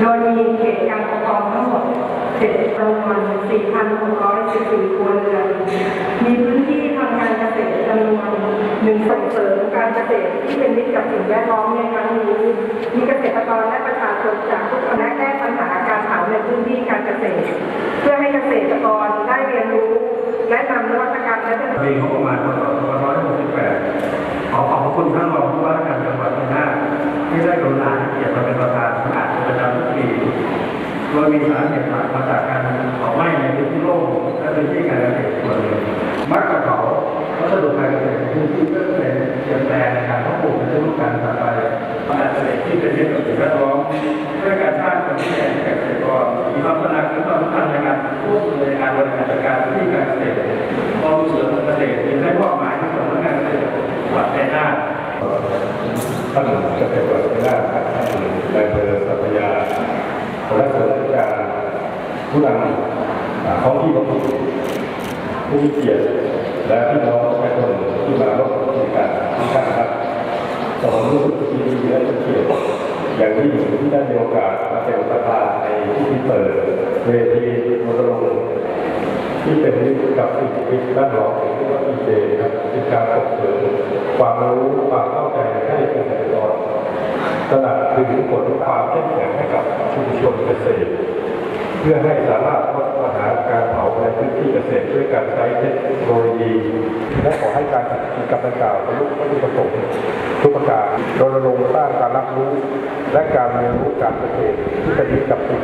โดยมีเขตการปกครองทั้งหมด7จ็ดประมาณ4,614ครัวเรือนมีพื้นที่ทำการเกษตรจำนวนหนึ่งส่งเสริมการเกษตรที่เป็นมิตรกับสิ่งแวดล้อมในครั้งนี้ โดยมีสารเหตุหลักมาจากการเผาไหม้ในพื้นที่โล่งและพื้นที่การเกษตรส่วนหนึ่งมักจะเผาวัสดุการเกษตรในพื้นที่เพื่อเป็นเปลี่ยนแปลงในการเพาะปลูกในฤดูกาลต่อไปการเกษตรที่เป็นมิตรกับสิ่งแวดล้อมด้วยการสร้างความแข็งให้กับเกษตรกรมีความตระหนักถึงความสำคัญในการควบคุมในการบริหารจัดการพื้นที่การเกษตรกองเสริมเกษตรจึงได้มอบหมายให้สำนักงานเกษตรจังหวัดชัยนาท ท่านเกษตรกรชนาท่านนายอำเภอสัพยาและส่วนราชการ ผู้นำท้องที่ท้องถิ่นผู้มีเกียรติและพี่น้องประชาชนที่มาร่วมกิจกรรทุกท่านครับผมรู้สึกดีและเกียรติอย่างยิ่ที่ได้มีโอกาสมาเป็นประธานในพิธีเปิดเวทีรณรงค์ที่เป็นมิตรกับสิ่งที่ด้านรองที่ว่าอีเดครับเป็นการส่งเสริมความรู้ความเข้าใจให้เกษตรกรตระหนักถึงผลความเข้มแข็งให้กับชุมชนเกษตร เพื่อให้สามารถลดปัญหาการเผาในพื้นที่เกษตรด้วยการใช้เทคโนโลยี และขอให้การจัดกิจกรรมดังกล่าวบรรลุวัตถุประสงค์ทุกประการรณรงค์สร้างการรับรู้ และการเรียนรู้การเกษตรที่เป็นกับสิ่ง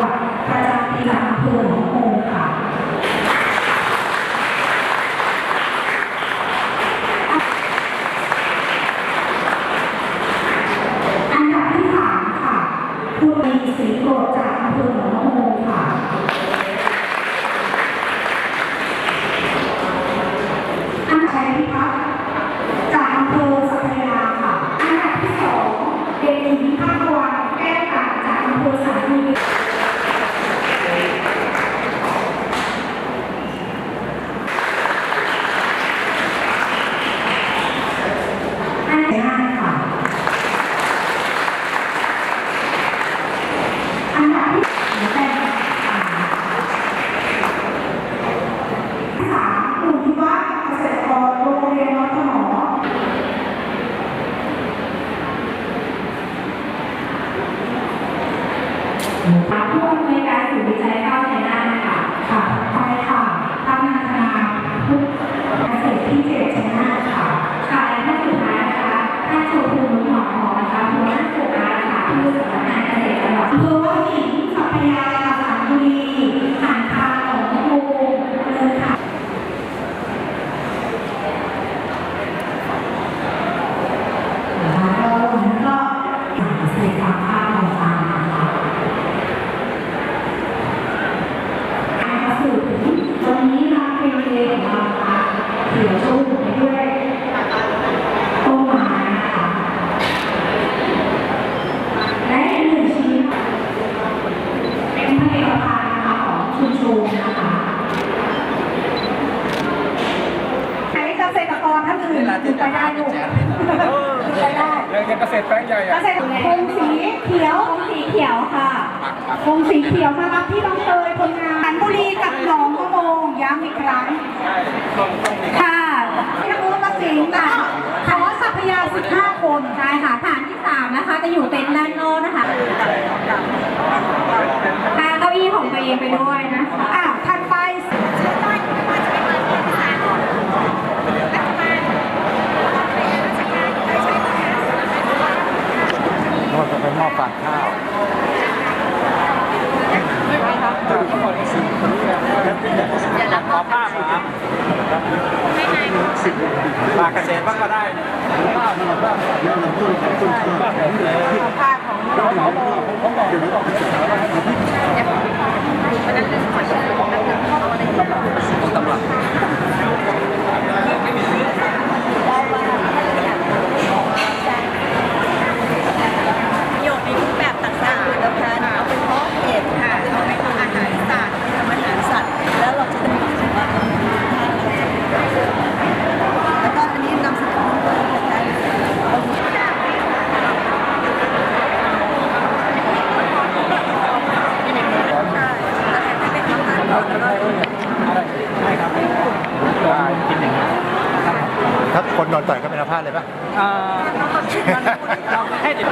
วัดประจำปีจากอำเภอหนองโมงค่ะ อันดับที่สามค่ะ คุณมีศรีโกรธจากอำเภอหนองโมงค่ะ อันดับชัยพิพัฒน์จากอำเภอสัพยาค่ะ อันดับที่สองเด็กหญิงภาควันแก้วกาดจากอำเภอสาลีอันดับห้าค่ะ อันดับที่แปดค่ะ สามกลุ่มที่ว่าเกษตรกรโรงเรียนวัดขนอค่ะผู้อำนวยการศูนย์วิจัยข้าวไทยนาค่ะ ค่ะไปค่ะท่านนาธนาผู้ เก ษตรแปลงใหญ่เกอะษตรคงสีเขียวคงสีเขียวค่ะคงสีเขียวมารับที่น้องเตยคนงานสันบุรีกับหนองมะโมงย้ำอีกครั้ง ค่ะที่นักรู้มาสิงห์ค่ะขอสัพยา15 คนใช่ค่ะฐานที่ 3 นะคะ จะอยู่เต็นท์ด้านโน้นนะคะพาเก้าอี้ของตัวเองไปด้วยนะคะอะถัดไป นวดจะเป็น หม้อฝางข้าวขอภาพครับปากเกษตรบ้างก็ได้นะประโยชน์ในรูปแบบต่างๆผลิตภัณฑ์เอาไปเพาะเห็ดค่ะเอาไปทำอาหารสัตว์ทำอาหารสัตว์ แล้วเราจะได้มีความสุขว่าแล้วก็อันนี้นำเสนอเพื่อนๆนะคะเอาใช่แล้วแทนที่เป็นอาหารก่อนแล้วก็ ถ้า คนโดนต่อยก็เป็นอาพาธเลยป่ะเราให้เด็ก